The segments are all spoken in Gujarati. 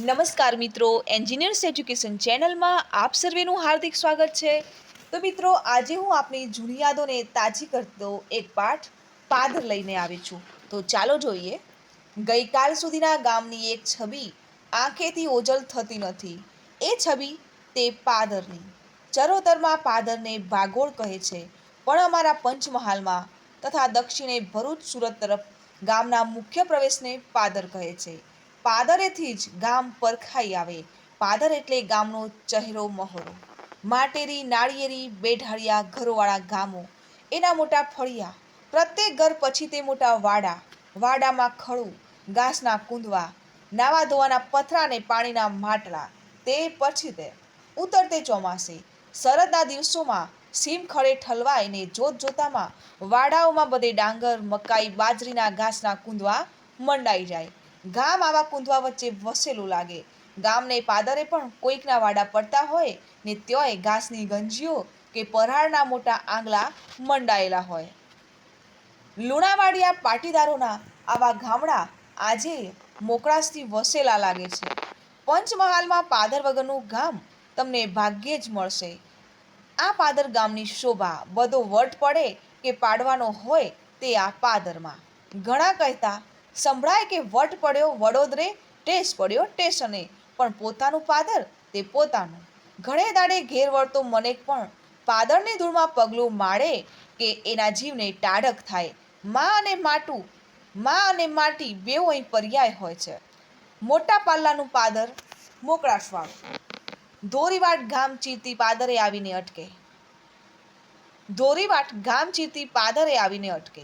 નમસ્કાર મિત્રો એન્જિનિયર્સ એજ્યુકેશન ચેનલમાં આપ સર્વેનું હાર્દિક સ્વાગત છે. તો મિત્રો, આજે હું આપની જૂની યાદોને તાજી કરતો એક પાઠ પાદર લઈને આવી છું. તો ચાલો જોઈએ. ગઈકાલ સુધીના ગામની એક છબી આંખેથી ઓજલ થતી નથી. એ છબી તે પાદરની. ચરોતરમાં પાદરને ભાગોળ કહે છે. પણ અમારા પંચમહાલમાં તથા દક્ષિણે ભરૂચ સુરત તરફ ગામના મુખ્ય પ્રવેશને પાદર કહે છે. પાદરેથી જ ગામ પરખાઈ આવે. પાદર એટલે ગામનો ચહેરો મહોરો. માટેરી, નાળિયેરી બેઢાળિયા ઘરોવાળા ગામો. એના મોટા ફળિયા. પ્રત્યેક ઘર પછી તે મોટા વાડા. વાડામાં ખડું, ઘાસના કૂંદવા, નાવા ધોવાના પથરા અને પાણીના માટલા. તે પછી તે ઉતરતે ચોમાસે. શરદના દિવસોમાં સીમ ખડે ઠલવાય ને જોત જોતામાં વાડાઓમાં બધે ડાંગર, મકાઈ, બાજરીના, ઘાસના કૂંદવા મંડાઈ જાય. ગામ આવા કુંદવા વચ્ચે વસેલું લાગે. ગામને પાદરે પણ કોઈકના વાડા પડતા હોય ને ત્યોય ઘાસની ગંજીઓ કે પરાળના મોટા આંગલા મંડાયેલા હોય. લુણાવાડિયા પાટીદારોના આવા ગામડા આજે મોકળાશથી વસેલા લાગે છે. પંચમહાલમાં પાદર વગરનું ગામ તમને ભાગ્યે જ મળશે. આ પાદર ગામની શોભા બધો વટ પડે કે પાડવાનો હોય તે આ પાદરમાં. ઘણા કહેતા સંભળાય કે વટ પડ્યો વડોદરે ટેસ પડ્યો ટેશને પણ પોતાનું પાદર, તે પોતાનું. ઘણે દાડે ઘેર વળતો મને પણ પાદરની ધૂળમાં પગલું માળે કે એના જીવને ટાઢક થાય. માં અને માટું, માં અને માટી બેઉ અહીં પર્યાય હોય છે. મોટા પાલ્લાનું પાદર મોકળાશવાળું ધોરીવાટ ગામ ચીરતી પાદરે આવીને અટકે. ધોરીવાટ ગામ ચીરતી પાદરે આવીને અટકે.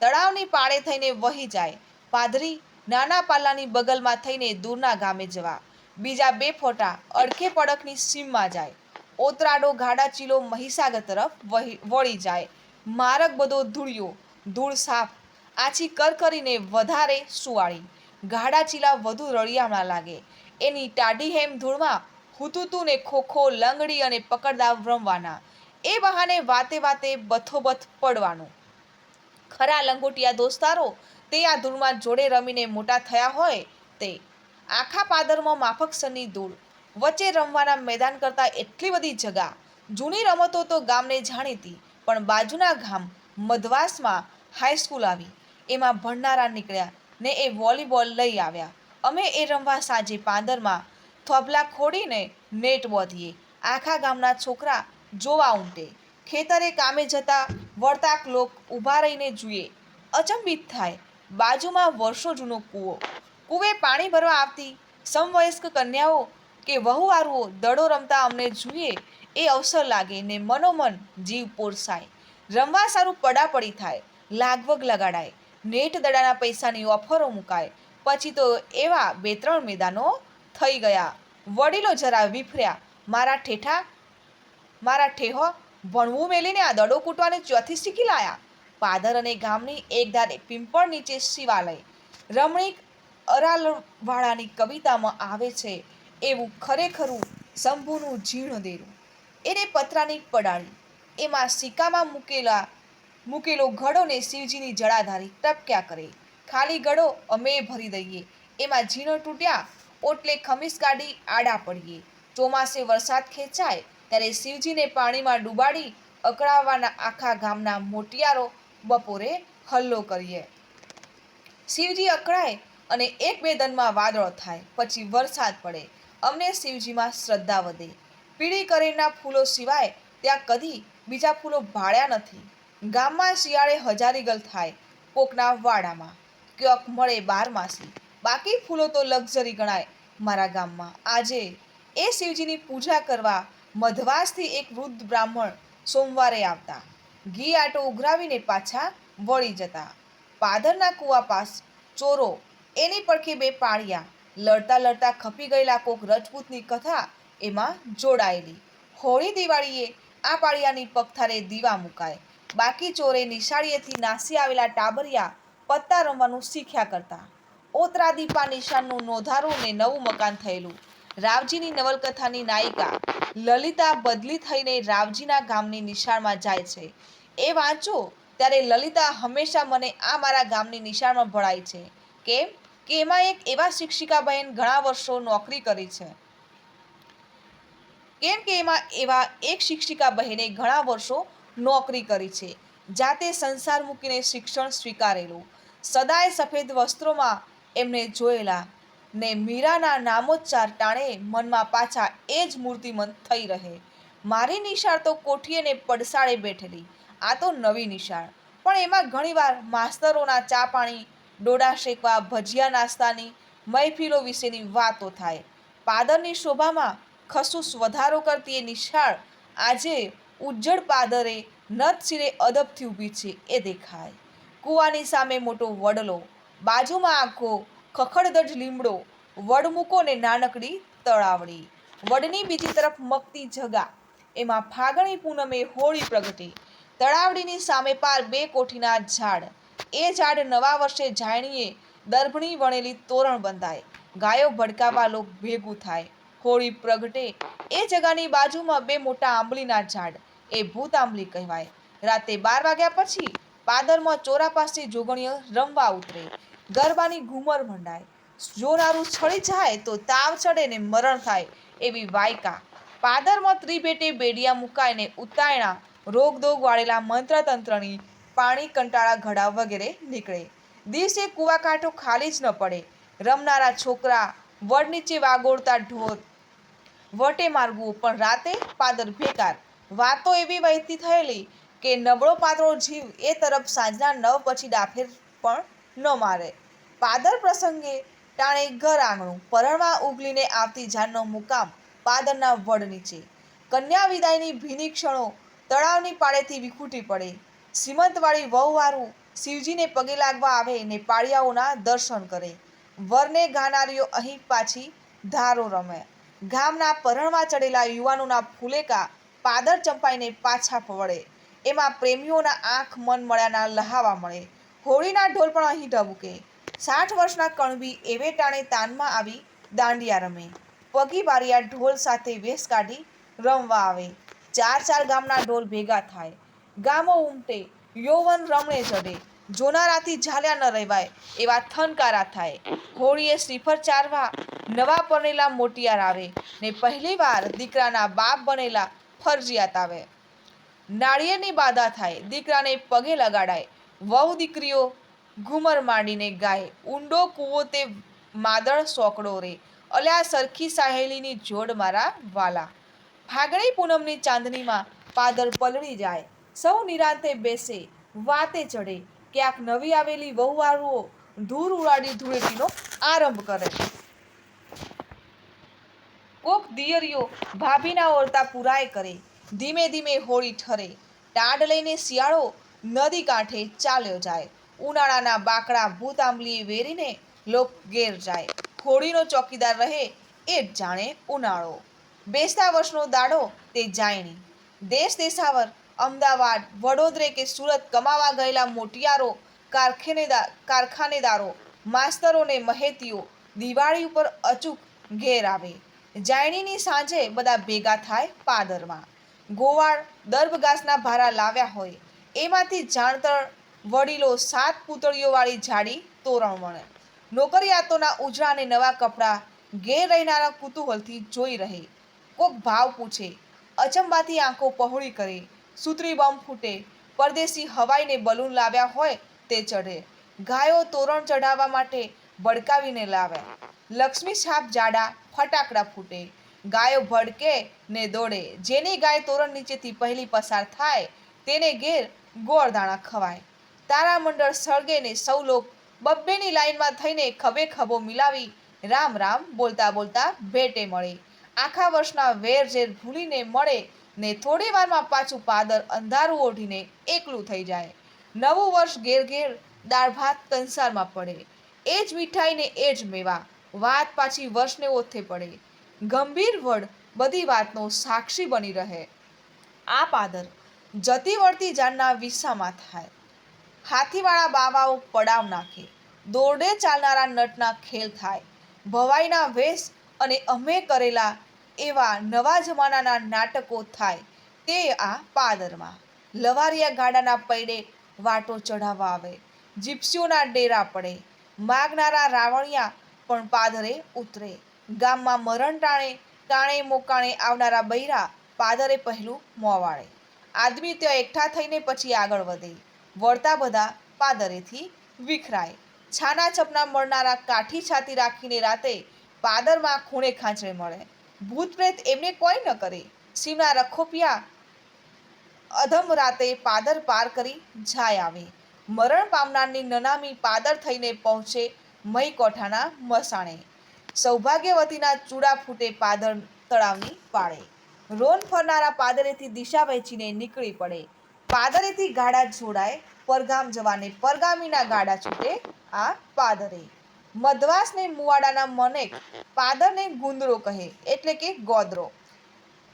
તળાવની પાળે થઈને વહી જાય. પાદરી નાના પાલાની બગલમાં થઈને દૂરના ગામે જવા. બીજા બે ફોટા અડખે પડખની સીમમાં જાય. ઓતરાડો ગાડા ચીલો મહીસાગર તરફ વળી જાય. મારક બધો ધૂળિયો, ધૂળ સાફ, આછી કર કરીને વધારે સુવાળી. ગાડા ચીલા વધુ રળિયામણા લાગે. એની ટાઢી હેમ ધૂળમાં હુતુતુને ખોખો લંગડી અને પકડદા રમવાના એ બહાને વાતે વાતે બથોબથ પડવાનું. ખરા લંગોટિયા દોસ્તારો તે આ ધૂળમાં જોડે રમીને મોટા થયા હોય તે આખા પાદરમાં માફક સની ધૂળ. વચ્ચે રમવાના મેદાન કરતાં એટલી બધી જગા. જૂની રમતો તો ગામને જાણીતી, પણ બાજુના ગામ મધવાસમાં હાઈસ્કૂલ આવી. એમાં ભણનારા નીકળ્યા ને એ વોલીબોલ લઈ આવ્યા. અમે એ રમવા સાંજે પાંદરમાં થોભલા ખોડીને નેટ બોધીએ. આખા ગામના છોકરા જોવા ઉમટે. ખેતરે કામે જતા વળતાક લોક ઊભા રહીને જુએ. અચંબિત થાય. બાજુમાં વર્ષો જૂનો કૂવો. કૂવે પાણી ભરવા આવતી સમવયસ્ક કન્યાઓ કે વહુવારુઓ દડો રમતા અમને જુએ એ અવસર લાગે ને મનોમન જીવ પોરસાય. રમવા સારું પડાપડી થાય, લાગવગ લગાડાય, નેટ દડાના પૈસાની ઓફરો મુકાય. પછી તો એવા બે ત્રણ મેદાનો થઈ ગયા. વડીલો જરા વિફર્યા, મારા ઠેઠા, મારા ઠેહો, ભણવું મેલીને આ દડો કૂટવાને ચોથી શીખી લાયા? પાદર અને ગામની એક ધારે પિંપળ નીચે શિવાલય. રમણીક અરાલવાળાની કવિતામાં આવે છે, એવું ખરેખરું શંભુનું ઝીણ દેરું. એને પતરાની પડાળી. એમાં સિક્કામાં મૂકેલા, મૂકેલો ઘડોને શિવજીની જળાધારી ટપક્યા કરે. ખાલી ઘડો અમે ભરી દઈએ. એમાં ઝીણો તૂટ્યા ઓટલે ખમીસ કાઢી આડા પડીએ. ચોમાસે વરસાદ ખેંચાય ત્યારે શિવજીને પાણીમાં ડૂબાડી અકળાવવાના આખા ગામના મોટિયારો બપોરે હલ્લો કરીએ. શિવજી અકળાય અને એક બે દનમાં વાદળો થાય, પછી વરસાદ પડે. અમને શિવજીમાં શ્રદ્ધા વધે. પીળી કરેના ફૂલો સિવાય ત્યાં કદી બીજા ફૂલો ભાળ્યા નથી. ગામમાં શિયાળે હજારીગલ થાય, કોકના વાડામાં. ક્યોક મળે બારમાસી બાકી ફૂલો તો લક્ઝરી ગણાય મારા ગામમાં. આજે એ શિવજીની પૂજા કરવા મધવાસથી એક વૃદ્ધ બ્રાહ્મણ સોમવારે આવતા. ઘી આટો ઉઘરાવીને પાછા વળી જતા. પાદરના કૂવા પાસ ચોરો, એની પડખે બે પાળિયા, લડતા લડતા ખપી ગયેલા કોક રજપૂતની કથા એમાં જોડાયેલી. હોળી દિવાળીએ આ પાળિયાની પગથારે દીવા મુકાય. બાકી ચોરે નિશાળીએથી નાસી આવેલા ટાબરિયા પત્તા રમવાનું શીખ્યા કરતા. ઓતરા દીપા નિશાનનું નોંધારું ને નવું મકાન થયેલું. રાવજીની નવલકથાની નાયિકા લલિતા બદલી થઈને રાવજીના ગામની નિશાળમાં જાય છે. એ વાંચો, ત્યારે લલિતા હંમેશા મને આ મારા ગામની નિશાળમાં ભળાય છે. કેમ? કે એમાં એક એવા શિક્ષિકા બહેન ઘણા વર્ષો નોકરી કરી છે. કેમ કે એમાં એવા એક શિક્ષિકા બહેને ઘણા વર્ષો નોકરી કરી છે. જાતે સંસાર મૂકીને શિક્ષણ સ્વીકારેલું. સદાય સફેદ વસ્ત્રોમાં એમને જોયેલા ને મીરાના નામોચ્ચાર ટાણે મનમાં પાછા એ જ મૂર્તિમંત થઈ રહે. મારી નિશાળ તો કોઠીએને પડસાળે બેઠેલી. આ તો નવી નિશાળ. પણ એમાં ઘણીવાર માસ્તરોના ચા પાણી, ડોડા શેકવા, ભજીયા નાસ્તાની, મહેફિલો વિશેની વાતો થાય. પાદરની શોભામાં ખસુસ વધારો કરતી એ નિશાળ આજે ઉજ્જડ પાદરે નત શિરે અદબથી ઊભી છે એ દેખાય. કૂવાની સામે મોટો વડલો, બાજુમાં આખો ખખડધજ લીમડો, વડમૂકો ને નાનકડી તળાવડી. વડની બીજી તરફ મકતી જગા. એમાં ફાગણી પૂનમે હોળી પ્રગટી. તળાવડીની સામે પાર બે કોઠીના ઝાડ. એ ઝાડ નવા વર્ષે જાણીએ દર્ભણી વણેલી તોરણ બંધાય. ગાયો ભડકાવા લોક ભેગું થાય. હોળી પ્રગટે. એ જગાની બાજુમાં બે મોટા આંબલીના ઝાડ. એ ભૂત આંબલી કહેવાય. રાતે બાર વાગ્યા પછી પાદરમાં ચોરા પાસે જોગણીઓ રમવા ઉતરે. ગરબાની ઘૂમર ભંડાય જોનારું છળી જાય તો તાવ ચડે ને મરણ થાય એવી વાયકા. પાદરમાં ત્રિભેટે બેડિયા મુકાઈને ઉતાયણા. રોગદોગ વાળેલા મંત્રતંત્રની પાણી કંટાળા ઘડા વગેરે નીકળે. દિવસે કૂવાકાંઠો ખાલી જ ન પડે. રમનારા છોકરા વડ નીચે વાગોળતા ઢોર. વટે માર્ગવું પણ રાતે પાદર ભેકાર. વાતો એવી વહેતી થયેલી કે નબળો પાતળો જીવ એ તરફ સાંજના નવ પછી ડાફેર પણ ન મારે. પાદર પ્રસંગે ટાણે ઘર આંગણું પરણમાં ઉગલીને આવતી જાનનો મુકામ પાદરના વડ નીચે. કન્યા વિદાયની ભીની ક્ષણો તળાવની પાળેથી વિખૂટી પડે. શ્રીમંતવાળી વહુવારું શિવજીને પગે લાગવા આવે ને પાળિયાઓના દર્શન કરે. વરને ગાનારીઓ અહીં પાછી ધારો રમે. ગામના પરણમાં ચડેલા યુવાનોના ફૂલેકા પાદર ચંપાઈને પાછા વળે એમાં પ્રેમીઓના આંખ મન મળ્યાના લહાવા મળે. હોળીના ઢોલ પણ અહીં ઢબુકે. સાઠ વર્ષના કણબી એવે ટાણે તાનમાં આવી દાંડિયા રમે. પગી બારિયા ઢોલ સાથે વેશ કાઢી રમવા આવે. ચાર ચાર ગામના ઢોલ ભેગા થાય. ગામો ઉમટે, યૌવન રમણે ચડે જોનારાથી ઝાલ્યા ન રહેવાય એવા થનકારા થાય. હોળીએ શ્રીફળ ચારવા નવા પરણેલા મોટિયાર આવે ને પહેલીવાર દીકરાના બાપ બનેલા ફરજિયાત આવે. નાળિયેરની બાધા થાય, દીકરાને પગે લગાડાય. વહુ દીકરીઓ ઘુમર માંડીને ગાય. ઊંડો કૂવો તે માદળ સોકડો રે. અલ્યા સરખી સાહેલીની જોડ મારા વાલા. ફાગણી પૂનમની ચાંદનીમાં પાદર પલળી જાય. સૌ નિરાંતે બેસે, વાતે ચડે. ક્યાંક નવી આવેલી વહુવારુઓ ધૂર ઉડાડી ધૂળેટીનો આરંભ કરે. કોક દિયરીઓ ભાભીના ઓરતા પુરાય કરે. ધીમે ધીમે હોળી ઠરે. ટાડ લઈને શિયાળો નદી કાંઠે ચાલ્યો જાય. ઉનાળાના બાકડા ભૂત આંબલી વેરીને લોક ઘેર જાય. ખોડીનો ચોકીદાર રહે એ જાણે ઉનાળો. બેસતા વર્ષનો દાડો તે જાયણી. દેશ દેશાવર, અમદાવાદ, વડોદરે કે સુરત કમાવા ગયેલા મોટિયારો કારખાનેદાર કારખાનેદારો માસ્તરોને મહેતીઓ દિવાળી ઉપર અચૂક ઘેર આવે. જાયણીની સાંજે બધા ભેગા થાય પાદરમાં. ગોવાળ દર્ભગાસના ભારા લાવ્યા હોય. એમાંથી જાણતર વડીલો સાત પૂતળીઓવાળી જાડી તોરણ વણે. નોકરિયાતોના ઉજળા અને નવા કપડાં ઘેર રહેનારા કુતૂહલથી જોઈ રહે. કોક ભાવ પૂછે, અચંબાથી આંખો પહોળી કરે, સૂત્રી બોમ્બ ફૂટે, પરદેશી હવાઈને બલૂન લાવ્યા હોય તે ચઢે. ગાયો તોરણ ચઢાવવા માટે ભડકાવીને લાવે. લક્ષ્મી છાપ જાડા ફટાકડા ફૂટે. ગાયો ભડકે ને દોડે. જેની ગાય તોરણ નીચેથી પહેલી પસાર થાય, તેને ઘેર ગોળ દાણા ખવાય. તારામંડળ સળગે ને સૌ લોક બબ્બેની લાઈનમાં થઈને ખભે ખભો મિલાવી રામ રામ બોલતા બોલતા ભેટે મળે. આખા વર્ષના વેર ઝેર ભૂલીને મળે ને થોડી વારમાં પાછું પાદર અંધારું ઓઢીને એકલું થઈ જાય. નવું વર્ષ ઘેર ઘેર દાળ ભાત કંસારમાં પડે. એ જ મીઠાઈ ને એ જ મેવા. વાત પાછી વર્ષને ઓથે પડે. ગંભીર વડ બધી વાતનો સાક્ષી બની રહે. આ પાદર જતી વળતી જાનના વિસ્સામાં થાય. હાથીવાળા બાવાઓ પડાવ નાખે. દોરડે ચાલનારા નટના ખેલ થાય. ભવાઈના વેશ અને અમે કરેલા એવા નવા જમાનાના નાટકો થાય. તે આ પાદરમાં. લવારિયા ગાડાના પૈડે વાટો ચઢાવવા આવે. જીપ્સીઓના ડેરા પડે. માગનારા રાવણિયા પણ પાદરે ઉતરે. ગામમાં મરણ ટાણે કાણે મોકાણે આવનારા બૈરા પાદરે પહેલું મોવાળે આદમી ત્યાં એકઠા થઈને પછી આગળ વધે. વળતા બધા પાદરેથી વિખરાય. છાના છપના મળનારા કાઠી છાતી રાખીને રાતે પાદરમાં ખૂણે ખાંચરે મળે. ભૂત પ્રેત એમને કોઈ ન કરે. શિવના રખોપિયા અધમ રાતે પાદર પાર કરી જાય આવે. મરણ પામનારની નનામી પાદર થઈને પહોંચે મય કોઠાના મસાણે. સૌભાગ્યવતીના ચૂડા ફૂટે પાદર તળાવની પાળે. રોન ફરનારા પાદરેથી દિશા વહેંચીને નીકળી પડે. પાદરેથી ગાડા જોડાય પરગામ જવાને પરગામીના ગાડા છૂટે આ પાદરે. મધવાસને મુવાડાના મનેક પાદરને ગુંદરો કહે, એટલે કે ગોદરો.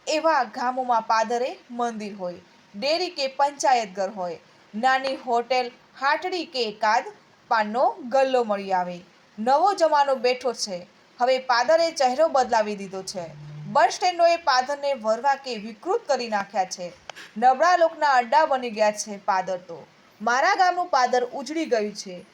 એવા ગામોમાં પાદરે મંદિર હોય, ડેરી કે પંચાયત ઘર હોય, નાની હોટેલ, હાટડી કે એકાદ પાનનો ગલ્લો મળી આવે. નવો જમાનો બેઠો છે, હવે પાદરે ચહેરો બદલાવી દીધો છે. બસ સ્ટેન્ડોએ પાદરને વરવા કે વિકૃત કરી નાખ્યા છે. નબળા લોકના અડ્ડા બની ગયા છે પાદર તો. મારા ગામનું પાદર ઉજળી ગયું છે.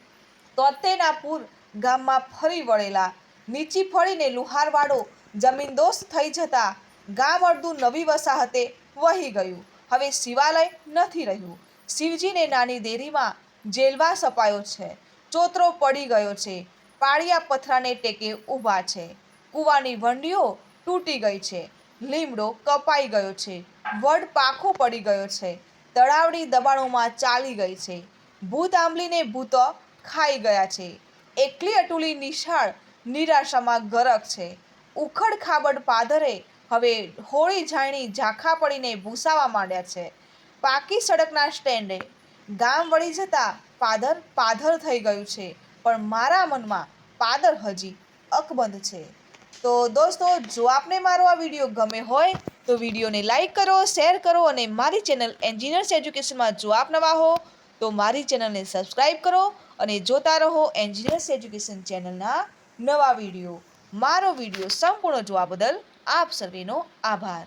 તોતેના પૂર ગામમાં ફરી વળેલા નીચી ફળીને લુહારવાડો જમીનદોસ્ત થઈ જતા ગામ અડધું નવી વસાહતે વહી ગયું. હવે શિવાલય નથી રહ્યું. શિવજીને નાની દેરીમાં જેલવા સપાયો છે. ચોતરો પડી ગયો છે. પાળિયા પથરાને ટેકે ઊભા છે. કૂવાની વંડીઓ તૂટી ગઈ છે. લીમડો કપાઈ ગયો છે. વડ પાખો પડી ગયો છે. તળાવડી દબાણોમાં ચાલી ગઈ છે. ભૂત આંબલીને ભૂતો ખાઈ ગયા છે. એકલી અટુલી નિશાળ નિરાશામાં ગરક છે. ઉખડ ખાબડ પાદરે હવે હોળી જાણી ઝાંખા પડીને ભૂસાવા માંડ્યા છે. પાકી સડકના સ્ટેન્ડે ગામ વળી જતા પાદર પાધર થઈ ગયું છે. પણ મારા મનમાં પાદર હજી અકબંધ છે. તો દોસ્તો, જો આપને મારો આ વીડિયો ગમે હોય તો વિડીયોને લાઇક કરો, શેર કરો અને મારી ચેનલ એન્જિનિયર્સ એજ્યુકેશનમાં જો આપ નવા હો, તો મારી ચેનલને સબસ્ક્રાઈબ કરો અને જોતા રહો એન્જિનિયર્સ એજ્યુકેશન ચેનલના નવા વીડિયો. મારો વીડિયો સંપૂર્ણ જોવા બદલ આપ સર્વેનો આભાર.